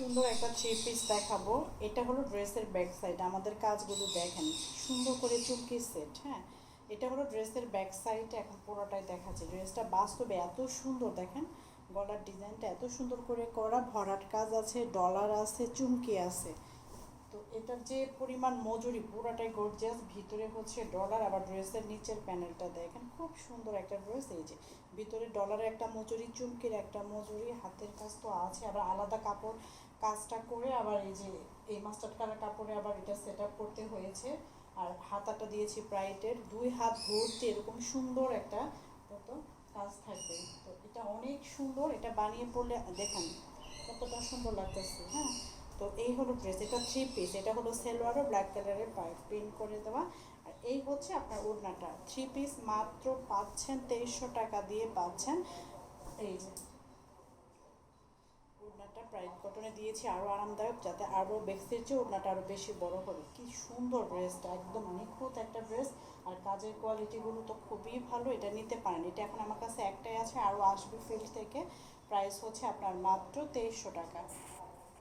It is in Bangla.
সুন্দর একটা থ্রি পিস দেখাবো। এটা হলো ড্রেসের ব্যাক সাইড আমাদের কাজগুলো দেখেন, সুন্দর করে চুমকি সেট হ্যাঁ? এটা হলো ড্রেসের ব্যাক সাইড এখন পুরোটাই দেখাচ্ছে। ড্রেসটা বাস্তবে এত সুন্দর, দেখেন? গলার ডিজাইনটা এত সুন্দর করে করা। ভরাট কাজ আছে ডলার আছে, চুমকি আছে। এটার যে পরিমাণ মজুরি পুরোটাই গর্জিয়াস ভিতরে হচ্ছে ডলার আবার ড্রেসের নিচের প্যানেলটা দেখেন, খুব সুন্দর একটা ড্রেস এই যে ভিতরে ডলারের একটা মজুরি, চুমকির একটা মজুরি, হাতের কাজ তো আছে, আবার আলাদা কাপড় কাজটা করে আবার এই যে এই মাস্টার্ড কালার কাপড়ে আবার এটা সেট করতে হয়েছে। আর হাতাটা দিয়েছি প্রাইটের দুই হাত ভর্তি, এরকম সুন্দর একটা কত কাজ থাকবে। তো এটা অনেক সুন্দর, এটা বানিয়ে পড়লে, দেখেন কতটা সুন্দর লাগতেছে হ্যাঁ? তো এই হলো ড্রেস এটা থ্রি পিস এটা হলো সেলোয়ারও ব্ল্যাক কালারের প্রিন্ট করে দেওয়া। আর এই হচ্ছে আপনার ওড়নাটা। থ্রি পিস মাত্র পাচ্ছেন তেইশশো টাকা দিয়ে পাচ্ছেন। এই যে ওড়নাটা প্রাইড কটনে দিয়েছি আরও আরামদায়ক, যাতে আরও বেক্সির চেয়ে ওড়নাটা আরও বেশি বড় হবে। কি সুন্দর ড্রেসটা একদম নিখুঁত একটা ড্রেস আর কাজের কোয়ালিটিগুলো তো খুবই ভালো, এটা নিতে পারেন। এটা এখন আমার কাছে একটাই আছে আরও আসবে ফিল্ড থেকে। প্রাইস হচ্ছে আপনার মাত্র তেইশশো টাকা।